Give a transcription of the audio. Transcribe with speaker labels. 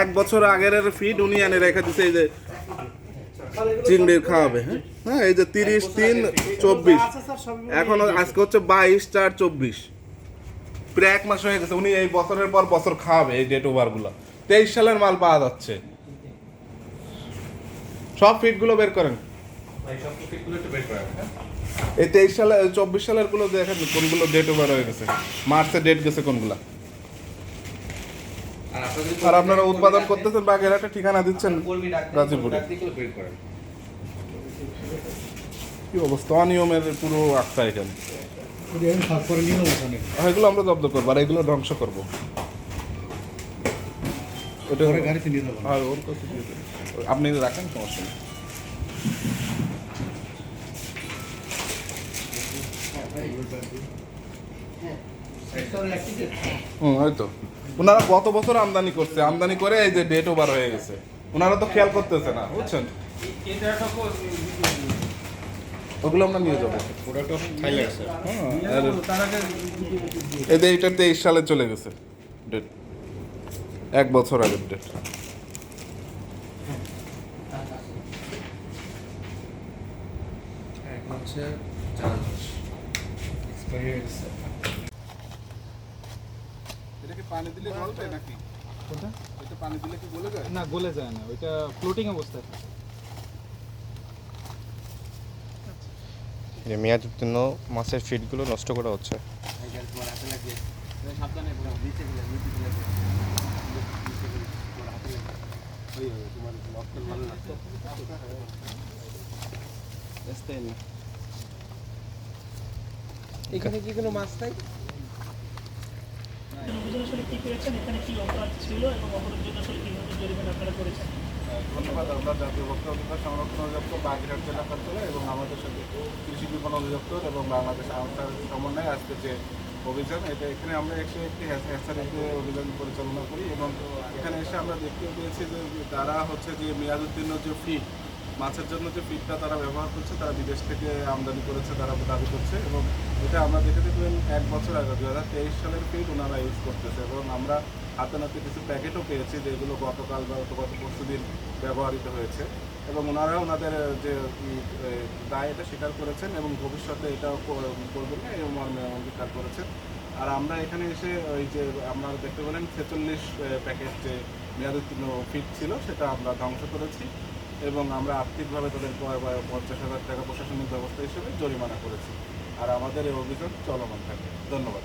Speaker 1: এক বছর আগের ফিড উনি এনে রেখে দিছে এই যে চিংড়ির খাওয়াবে হ্যাঁ? হ্যাঁ এই যে তিরিশ তিন চব্বিশ। এখন আজকে হচ্ছে বাইশ চার চব্বিশ। প্রায় এক মাস হয়ে গেছে উনি এই বছরের পর বছর খাওয়াবে এই ডেট ওভারগুলো। তেইশ সালের মাল পাওয়া যাচ্ছে। সব ফিটগুলো বের করেন। এই তেইশ সালে চব্বিশ সালেরগুলো দেখেন কোনগুলো ডেট ওভার হয়ে গেছে। মার্চে ডেট গেছে কোনগুলা? আর আপনারা উৎপাদন করতেছেন বাগের একটা ঠিকানা দিচ্ছেন গাজীপুরে কি অবস্থা? অনিয়মের পুরো আস্থা এখানে। এগুলো আমরা জব্দ করব আর এগুলো ধ্বংস করব। ওটা
Speaker 2: গাড়িতে নিয়ে যাব।
Speaker 1: আর ওর কাছে আপনি রাখেন সমস্যা নেই। হুম ওই তো। ওনারা গত বছর আমদানি করছে। আমদানি করে এই যে ডেট ওভার হয়ে গেছে। ওনারা তো খেয়াল করতেছে না বুঝছেন? ওগুলো আমরা নিয়ে যাব। হ্যাঁ, আর এই তেইশ সালে চলে গেছে ডেট এক বছর আগের ডেট
Speaker 2: হচ্ছে
Speaker 1: এটা পানি দিলে গলবে নাকি
Speaker 3: কোনটা
Speaker 1: এটা পানি দিলে কি গলে যায়
Speaker 3: না গলে যায় না ওইটা ফ্লোটিং অবস্থায় থাকে।
Speaker 4: যে মেয়াদ উত্তীর্ণ মাছের ফিডগুলো নষ্ট করা হচ্ছে
Speaker 5: এখানে কি কোনো মাছ নাই
Speaker 6: কি করেছেন এখানে কি অপরাধ ছিল এবং অপরাধের জন্য আসলে কীভাবে জরিমানা আপনারা করেছেন?
Speaker 1: ধন্যবাদ। আমরা জাতীয় ভোক্তা অধিকার সংরক্ষণ অধিদপ্তর, বাগেরহাট জেলা কার্যালয় এবং আমাদের সাথে কৃষি বিপণন অধিদপ্তর এবং বাংলাদেশ আনসার সমন্বয়ে আজকে যে অভিযান, এটা এখানে আমরা এসে একটি হ্যাচারিতে অভিযান পরিচালনা করি এবং এখানে এসে আমরা দেখতে পেয়েছি যে তারা হচ্ছে যে মেয়াদ উত্তীর্ণ যে ফিড মাছের জন্য যে ফিডটা তারা ব্যবহার করছে, তারা বিদেশ থেকে আমদানি করেছে, তারা দাবি করছে এবং এটা আমরা দেখে দেখবেন এক বছর আগে দু হাজার তেইশ সালের ফিড ওনারা ইউজ করতেছে এবং আমরা হাতে নাতে কিছু প্যাকেটও পেয়েছি যেগুলো গতকাল বা গত পরশু দিন ব্যবহৃত হয়েছে এবং ওনারা ওনাদের যে দায় এটা স্বীকার করেছেন এবং ভবিষ্যতে এটাও কর- করবেন না মর্মে অঙ্গীকার করেছেন। আর আমরা এখানে এসে ওই যে আমরা দেখতে পেলেন ছেচল্লিশ প্যাকেট যে মেয়াদোত্তীর্ণ ফিট ছিল, সেটা আমরা ধ্বংস করেছি। এবং আমরা আর্থিকভাবে তাদের পঞ্চাশ হাজার টাকা প্রশাসনিক ব্যবস্থা হিসেবে জরিমানা করেছি। আর আমাদের এই অভিযোগ চলমান থাকে। ধন্যবাদ।